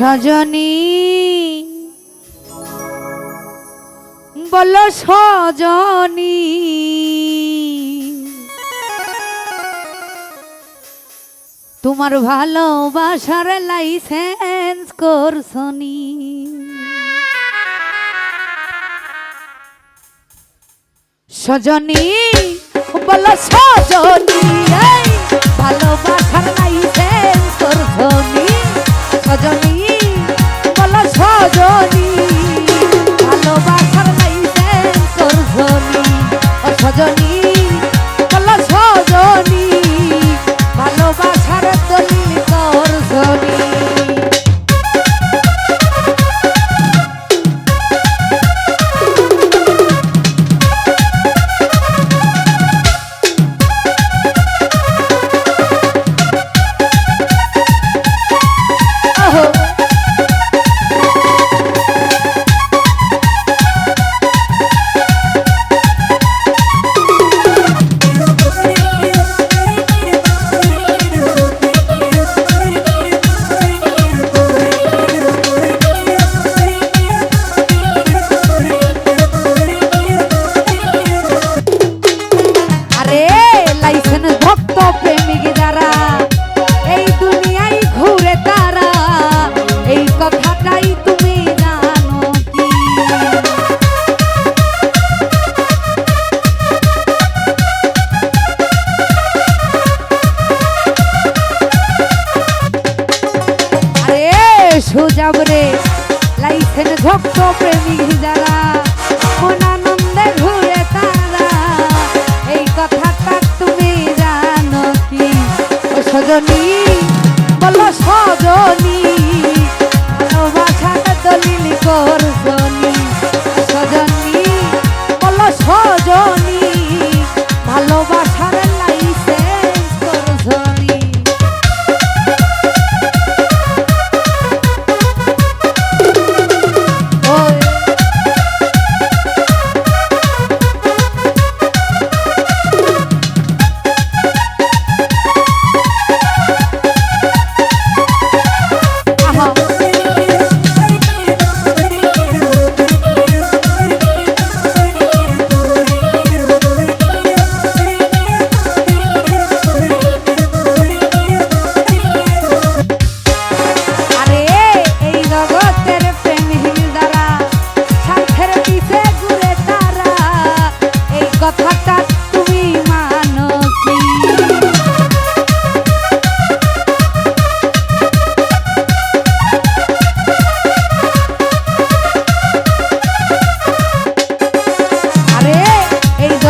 সজনী। বল সজনী। তোমার ভালোবাসার লাইসেন্স করছনি সজনী বল সজনী ভালোবাসার লাইসেন্স আছেন ভক্ত প্রেমিক যারা, মন আনন্দে ঘুরে তারা, এই কথাটা তুমি জানো কি? সজনী, বলো সজনী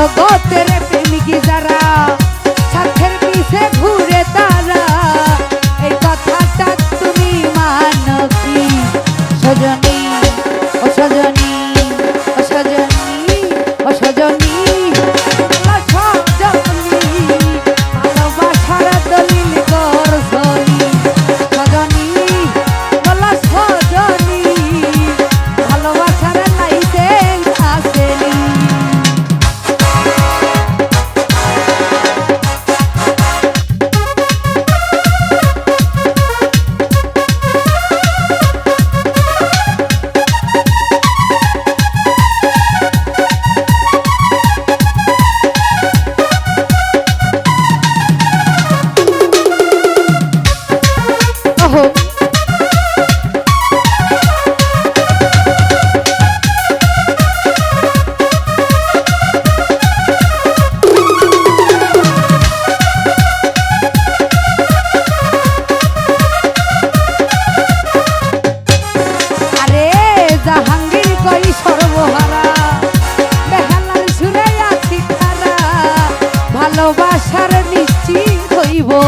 জগতের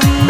believe